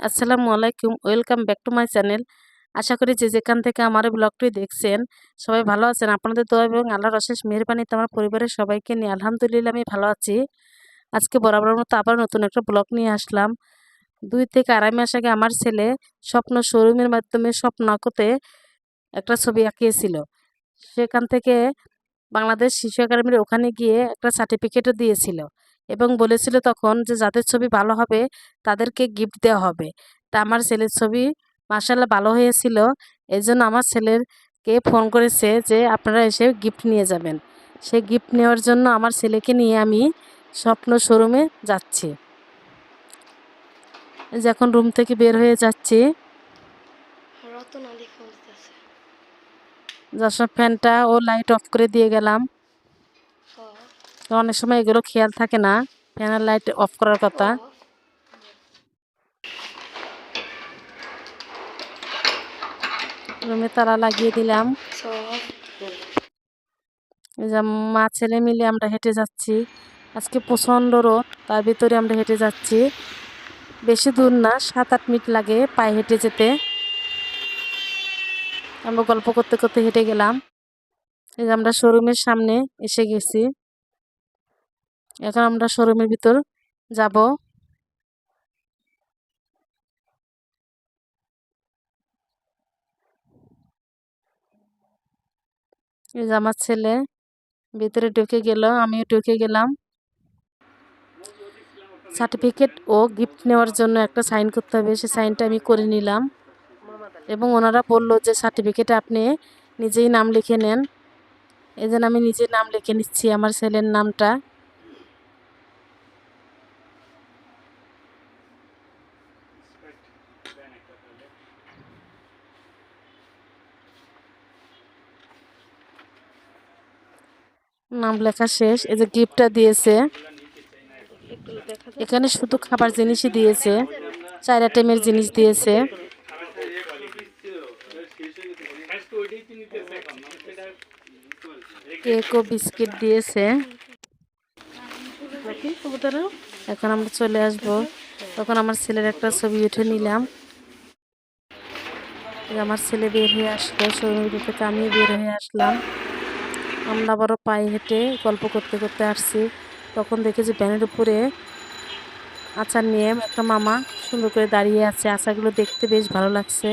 আসসালামু আলাইকুম, welcome back to my channel. আশা করি যে যেখান থেকে আমার ব্লগটি দেখছেন, সবাই ভালো আছেন। আপনাদের দোয়া এবং আল্লাহর অশেষ মেহরবানিতে আমার পরিবারের সবাইকে নিয়ে আলহামদুলিল্লাহ আমি ভালো আছি। আজকে বরাবর মতো আবার নতুন একটা ব্লগ নিয়ে আসলাম। দুই থেকে আড়াই মাস আগে আমার ছেলে স্বপ্ন শোরুমের মাধ্যমে স্বপ্ন একটা ছবি আঁকিয়েছিল। সেখান থেকে বাংলাদেশ শিশু একাডেমির ওখানে গিয়ে একটা সার্টিফিকেটও দিয়েছিল এবং বলেছিল তখন যে যাদের ছবি ভালো হবে তাদেরকে গিফট দেওয়া হবে। তা আমার ছেলের ছবি মার্শাল্লাহ ভালো হয়েছিল। এই জন্য আমার ছেলেরকে ফোন করেছে যে আপনারা এসে গিফট নিয়ে যাবেন। সেই গিফট নেওয়ার জন্য আমার ছেলেকে নিয়ে আমি স্বপ্ন শোরুমে যাচ্ছি। যখন রুম থেকে বের হয়ে যাচ্ছি। যার সব ফ্যানটা ও লাইট অফ করে দিয়ে গেলাম। তো অনেক সময় এগুলো খেয়াল থাকে না ফ্যানের লাইট অফ করার কথা। রুমে তালা লাগিয়ে দিলাম। মা, ছেলে মিলে আমরা হেঁটে যাচ্ছি। আজকে প্রচণ্ড রোদ, তার ভিতরে আমরা হেঁটে যাচ্ছি। বেশি দূর না, সাত আট মিনিট লাগে পায়ে হেঁটে যেতে। আমরা গল্প করতে করতে হেঁটে গেলাম। এই যে আমরা শোরুমের সামনে এসে গেছি। এখন আমরা শোরুমের ভিতর যাব। এই যে আমার ছেলে ভিতরে ঢুকে গেল, আমিও ঢুকে গেলাম। সার্টিফিকেট ও গিফট নেওয়ার জন্য একটা সাইন করতে হবে, সে সাইনটা আমি করে নিলাম। এবং ওনারা বলল যে সার্টিফিকেটে আপনি নিজেই নাম লিখে নেন। এই জন্য আমি নিজে নাম লিখে নিচ্ছি, আমার ছেলের নামটা। নাম লেখা শেষ, এই যে গিফটটা দিয়েছে। এখানে শুধু খাবার জিনিসই দিয়েছে চার আইটেমের জিনিস দিয়েছে। কেক ও বিস্কিট দিয়েছে। এখন আমরা চলে আসব। তখন আমার ছেলের একটা ছবি উঠে নিলাম। আমার ছেলে বের হয়ে আসলো শোরুমের থেকে আমিও বের হয়ে আসলাম। আমরা আবারও পায়ে হেঁটে গল্প করতে করতে আসছি। তখন দেখি যে ব্যানের উপরে আচার নিয়ে একটা মামা সুন্দর করে দাঁড়িয়ে আছে। আচারগুলো দেখতে বেশ ভালো লাগছে।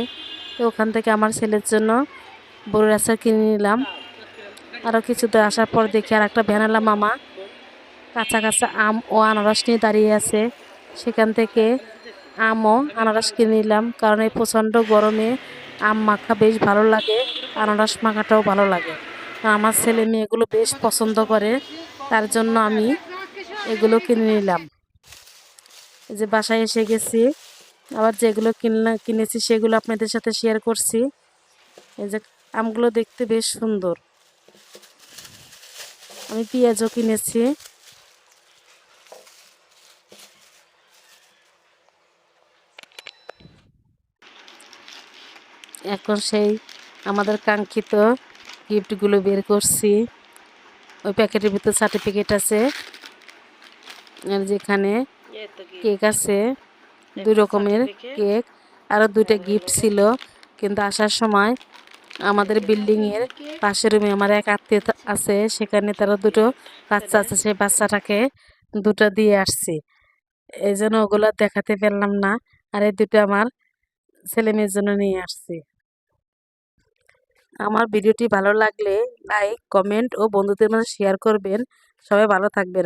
তো ওখান থেকে আমার ছেলের জন্য বড়ুর আচার কিনে নিলাম। আরও কিছু দূর আসার পর দেখি আর একটা ভ্যানালা মামা কাঁচা কাঁচা আম ও আনারস নিয়ে দাঁড়িয়ে আছে। সেখান থেকে আমও আনারস কিনে নিলাম কারণ এই প্রচণ্ড গরমে আম মাখা বেশ ভালো লাগে, আনারস মাখাটাও ভালো লাগে। আমার ছেলে মেয়েগুলো বেশ পছন্দ করে, তার জন্য আমি এগুলো কিনে নিলাম। এই যে বাসায় এসে গেছি, আবার যেগুলো কিনলা, কিনেছি সেগুলো আপনাদের সাথে শেয়ার করছি। এই যে আমগুলো দেখতে বেশ সুন্দর। আমি পেঁয়াজও কিনেছি। এখন সেই আমাদের কাঙ্ক্ষিত গিফটগুলো বের করছি। ওই প্যাকেটের ভিতর সার্টিফিকেট আছে। আর যেখানে কেক আছে দুই রকমের কেক আরও দুইটা গিফট ছিল। কিন্তু আসার সময় আমাদের বিল্ডিংয়ের পাশের রুমে আমার এক আত্মীয় আছে, সেখানে তারা দুটো বাচ্চা আছে, সেই বাচ্চাটাকে দুটো দিয়ে আসছি। এই জন্য ওগুলো দেখাতে পারলাম না, আর এই দুটো আমার ছেলে মেয়ের জন্য নিয়ে আসছি। আমার ভিডিওটি ভালো লাগলে লাইক কমেন্ট ও বন্ধুদের মাঝে শেয়ার করবেন। সবাই ভালো থাকবেন।